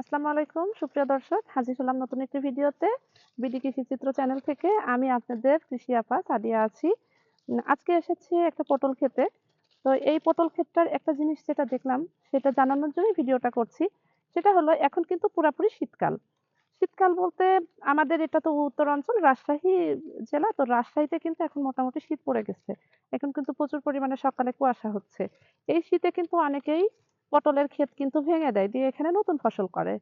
আসসালামু আলাইকুম, সুপ্রিয় দর্শক। হাজির হলাম নতুন একটি ভিডিওতে। বিডি কৃষি চিত্র চ্যানেল থেকে আমি আপনাদের কৃষি আপা সাদিয়া আছি। আজকে এসেছি একটা পটল খেতে। তো এই পটল ক্ষেতটার একটা জিনিস যেটা দেখলাম, সেটা জানানোর জন্যই ভিডিওটা করছি। সেটা হলো, এখন কিন্তু পুরাপুরি শীতকাল। শীতকাল বলতে আমাদের এটা তো উত্তর অঞ্চল, রাজশাহী জেলা, তো রাজশাহীতে কিন্তু এখন মোটামুটি শীত পড়ে গেছে। এখন কিন্তু প্রচুর পরিমাণে সকালে কুয়াশা হচ্ছে। এই শীতে কিন্তু অনেকেই পটলের ক্ষেত কিন্তু ভেঙে দেয়, দিয়ে এখানে নতুন ফসল করে।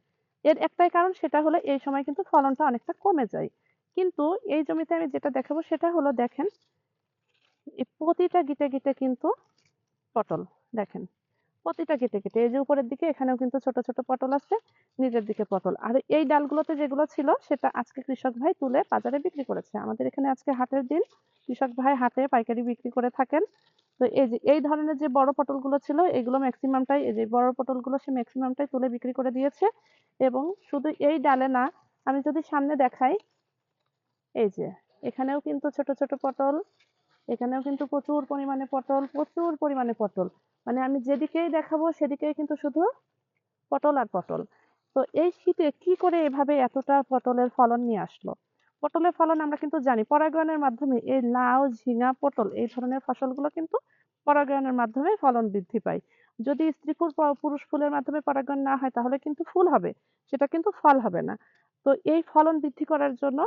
এর একটাই কারণ সেটা হলো এই সময় কিন্তু ফলনটা অনেকটা কমে যায়। কিন্তু এই জমিতে আমি যেটা দেখাবো সেটা হলো দেখেন প্রতিটা গিটে গিটে কিন্তু পটল, দেখেন। প্রতিটা কেটে কেটে, এই যে উপরের দিকে এখানেও কিন্তু ছোট ছোট পটল আছে, নিচের দিকে পটল। আর এই ডালগুলোতে যেগুলো ছিল, সেটা আজকে কৃষক ভাই তুলে বাজারে বিক্রি করেছে। আমাদের এখানে আজকে হাটের দিন, কৃষক ভাই হাটে পাইকারি বিক্রি করে থাকেন। তো এই যে, এই ধরনের যে বড় পটলগুলো ছিল, এগুলো ম্যাক্সিমামটাই এই যে বড় পটলগুলো সে ম্যাক্সিমামটাই তুলে বিক্রি করে দিয়েছে। এবং শুধু এই ডালে না, আমি যদি সামনে দেখাই, এই যে, এখানেও কিন্তু ছোট ছোট পটল এখানেও কিন্তু প্রচুর পরিমাণে পটল, প্রচুর পরিমাণে পটল। মানে আমি যেদিকেই দেখাবো সেদিকেই কিন্তু শুধু পটল আর পটল। তো এই শীতে কি করে এভাবে এতটা পটলের ফলন নিয়ে আসলো? পটলের ফলন আমরা কিন্তু জানি, পরাগায়নের মাধ্যমে এই লাউ, ঝিঙা, পটল এই ধরনের ফসলগুলো কিন্তু পরাগায়নের মাধ্যমে ফলন বৃদ্ধি পায়। যদি স্ত্রী ফুল পুরুষ ফুলের মাধ্যমে পরাগায়ন না হয় তাহলে কিন্তু ফুল হবে, সেটা কিন্তু ফল হবে না। তো এই ফলন বৃদ্ধি করার জন্য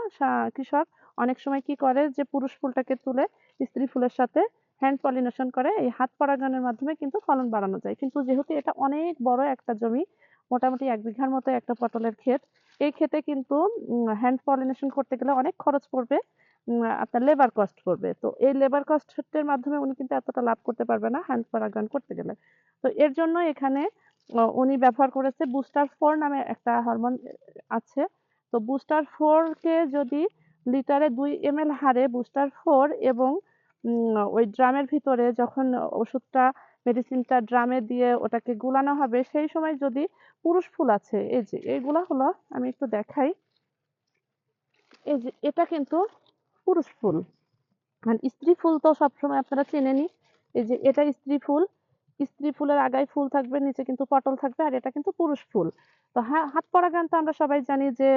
কৃষক অনেক সময় কি করে যে পুরুষ ফুলটাকে তুলে স্ত্রী ফুলের সাথে হ্যান্ড পলিনেশন করে, এই হাত পরাগায়নের মাধ্যমে কিন্তু ফলন বাড়ানো যায়। কিন্তু যেহেতু এটা অনেক বড় একটা জমি, মোটামুটি এক বিঘার মতো একটা পটলের ক্ষেত, এই ক্ষেতে কিন্তু হ্যান্ড পলিনেশন করতে গেলে অনেক খরচ পড়বে আপনার লেবার কস্ট পড়বে। তো এই লেবার কস্টের মাধ্যমে উনি কিন্তু এতটা লাভ করতে পারবে না হ্যান্ড পরাগায়ন করতে গেলে। তো এর জন্য এখানে উনি ব্যবহার করেছে বুস্টার ফোর নামে একটা হরমোন আছে। তো বুস্টার ফোর কে যদি লিটারে দুই এম এল হারে বুস্টার ফোর এবং ওই ড্রামের ভিতরে যখন ওষুধটা মেডিসিনটা ড্রামে দিয়ে ওটাকে গুলানো হবে, সেই সময় যদি পুরুষ ফুল আছে, এই যে এইগুলা হলো আমি একটু দেখাই। এই যে এটা কিন্তু পুরুষ ফুল। মানে স্ত্রী ফুল তো সবসময় আপনারা চেনেনি এই যে এটা স্ত্রী ফুল। স্ত্রী ফুলের আগায় ফুল থাকবে, নিচে কিন্তু পটল থাকবে আর এটা কিন্তু পুরুষ ফুল। তো হ্যাঁ হাত পরাগায়ন তো আমরা সবাই জানি যে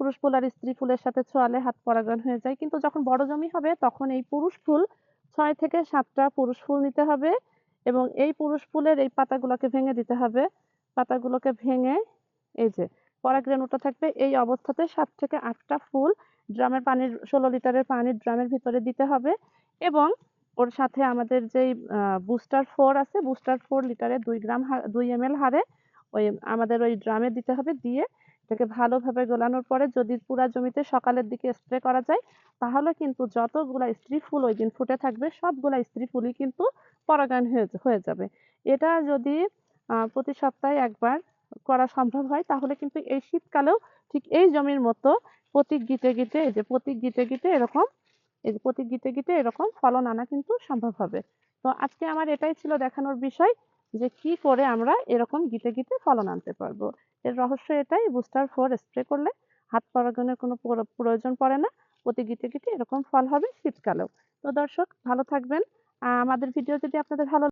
পুরুষ ফুল আর স্ত্রী ফুলের সাথে ছোঁয়ালে হাত পরাগায়ন হয়ে যায়। কিন্তু যখন বড় জমি হবে, তখন এই পুরুষ ফুল ছয় থেকে সাতটা পুরুষ ফুল নিতে হবে এবং এই পুরুষ ফুলের এই পাতাগুলোকে ভেঙে দিতে হবে। পাতাগুলোকে ভেঙে এই যে পরাগরেণুটা থাকবে, এই অবস্থাতে সাত থেকে আটটা ফুল ড্রামের পানির, ষোলো লিটারের পানির ড্রামের ভিতরে দিতে হবে এবং ওর সাথে আমাদের যেই বুস্টার ফোর আছে বুস্টার ফোর লিটারে দুই গ্রাম দুই এম হারে ওই আমাদের ওই ড্রামে দিতে হবে দিয়ে এটাকে ভালোভাবে গোলানোর পরে যদি পুরা জমিতে সকালের দিকে স্প্রে করা যায়, তাহলে কিন্তু যতগুলা স্ত্রী ফুল ওই দিন ফুটে থাকবে, সবগুলা স্ত্রী ফুলই কিন্তু পরাগায়ন হয়ে হয়ে যাবে। এটা যদি প্রতি সপ্তাহে একবার করা সম্ভব হয়, তাহলে কিন্তু এই শীতকালেও ঠিক এই জমির মতো প্রতি গিটে গিটে, এই যে প্রতি গিটে গিটে এরকম প্রতি গীতে গিতে এরকম ফলন আনা কিন্তু সম্ভব হবে। তো আজকে আমার এটাই ছিল দেখানোর বিষয় যে কি করে আমরা এরকম গিতে গিতে ফলন আনতে পারব। এর রহস্য এটাই বুস্টার ফোর স্প্রে করলে হাত পরাগনের কোনো প্রয়োজন পড়ে না। প্রতি গীতে গিতে এরকম ফল হবে শীতকালেও। তো দর্শক, ভালো থাকবেন। আমাদের ভিডিও যদি আপনাদের ভালো